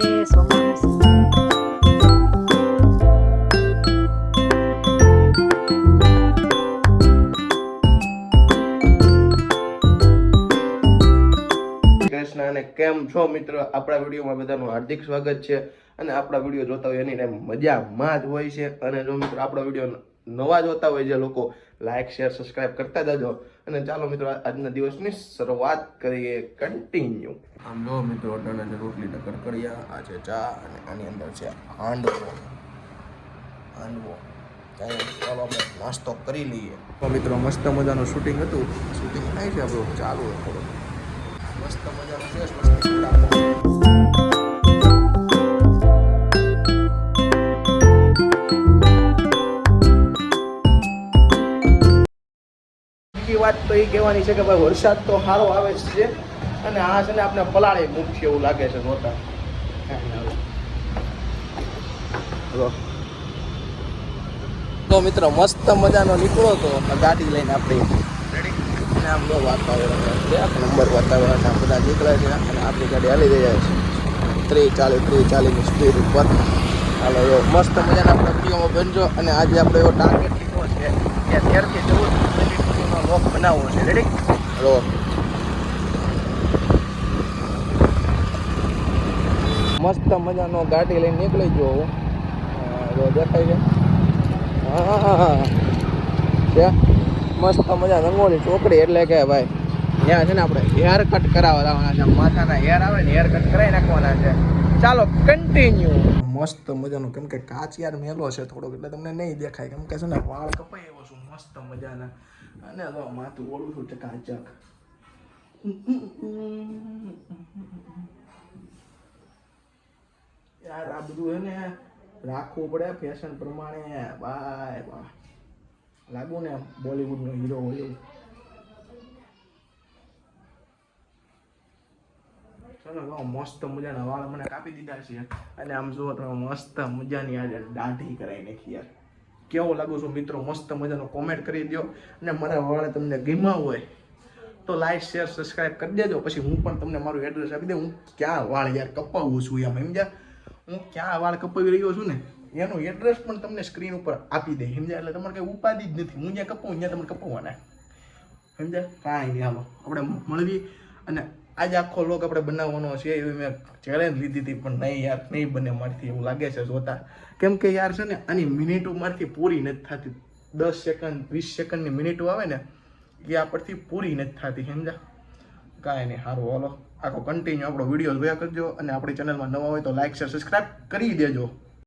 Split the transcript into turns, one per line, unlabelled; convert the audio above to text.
છે સોમાસ
અને કેમ છો મિત્રો? આપણા વિડીયોમાં બધાનું હાર્દિક સ્વાગત છે. અને આપણા વીડિયો જોતા હોય એની ટાઈમ મજામાં જ હોય છે. અને જો મિત્રો, આપણા વીડિયો નવા જોતા હોય જે લોકો લાઇક શેર સબસ્ક્રાઇબ કરતા જજો અને ચાલો મિત્રો આજના દિવસની શરૂઆત કરીએ કન્ટિન્યુ આમ જો મિત્રો, અટાણે અને રોટલી કડકડિયા આ છે ચા, અને આની અંદર છે હાંડવો. હાંડવો. ચાલો આપણે નાસ્તો કરી લઈએ. તો મિત્રો, મસ્ત મજાનું શૂટિંગ હતું. શૂટિંગ થાય છે આપણું? ચાલુ થોડું મસ્ત મજાનું છે, મસ્ત ફટાફટ. વાત તો એ કહેવાની છે કે ભાઈ વરસાદ તો સારો આવે છે અને આ છે ને આપણે પલાળે મુખ્ય એવું લાગે છે જોતા. તો મિત્રો મસ્ત મજાનો નીકળો તો ગાડી લઈને આપણે આમ જો વાતાવરણ છે નંબર વાતાવરણ આ બધા નીકળે છે અને આપણી ગાડી હાલી રહ્યા છે. ત્રીસ ચાલીસ ત્રીસ ચાલીસની સ્પીડ ઉપર. હાલો એવો મસ્ત મજાના આપણે વિડીયોમાં બનજો અને આજે આપણે એવો ટાર્ગેટ લીધો છે કે અત્યારથી ચૌદ લોક બનાવવો છે. રેડી હલો મસ્ત મજાનો ગાડી લઈને નીકળી ગયો હું. દેખાય છે. હા હા મસ્ત મજા રંગોળી ચોકડી એટલે કે ભાઈ. ત્યાં છે ને આપણે હેર કટ કરાવવા લાવવાના છે. માથાના હેર આવે ને હેર કટ કરાવી નાખવાના છે. ચાલો કન્ટિન્યુ મસ્ત મજાનું, કેમ કે કાચ યાર મેલો છે થોડોક, એટલે તમને નહીં દેખાય. કેમ કે છે ને વાળ કપાય એવો છું, મસ્ત મજાના. અને તો માથું ઓળું છું, ચકાચક. યાર, આ બધું હે રાખવું પડે ફેશન પ્રમાણે. બાય બાય લાગુ ને બોલિવૂડનો હીરો હોય મસ્ત મજાના વાળ મને કાપી દીધા છે. અને આમ જુઓ તમે, મસ્ત મજાની આજે દાઢી કરાવી નાખી યાર. કેવો લાગુ છું મિત્રો? મસ્ત મજાનો કોમેન્ટ કરી દો અને મારા વાળે તમને ગમ્યા હોય, તો લાઈક શેર સબસ્ક્રાઈબ કરી દેજો. પછી હું પણ તમને મારું એડ્રેસ આપી દઉં. હું ક્યાં વાળ યાર કપાવું છું એમ, સમજ્યા? હું ક્યાં વાળ કપાવી રહ્યો છું ને? એનું એડ્રેસ પણ તમને સ્ક્રીન ઉપર આપી દે, સમજ્યા? એટલે તમારે કંઈ ઉપાધિ જ નથી. હું જ્યાં કપાવું ત્યાં તમને કપાવવાના સમજ્યા? કાંઈ નહીં હાલો આપણે મળવી અને આજે આખો લોક આપણે બનાવવાનો છે, એવી મેં ચેલેન્જ લીધી હતી, પણ નહીં યાર, નહીં બને મારથી, એવું લાગે છે જોતા. કેમ કે યાર છે ને, આની મિનિટો મારથી પૂરી નથી થતી. દસ સેકન્ડ વીસ સેકન્ડની મિનિટો આવે ને, એ આપણથી પૂરી નથી થતી, સમજા? કાંઈ નહીં, સારું, હાલો. આખો કન્ટિન્યુ આપણો વીડિયો જોયા કરજો, અને આપણી ચેનલમાં નવા હોય તો લાઇક શેર સબસ્ક્રાઈબ કરી દેજો.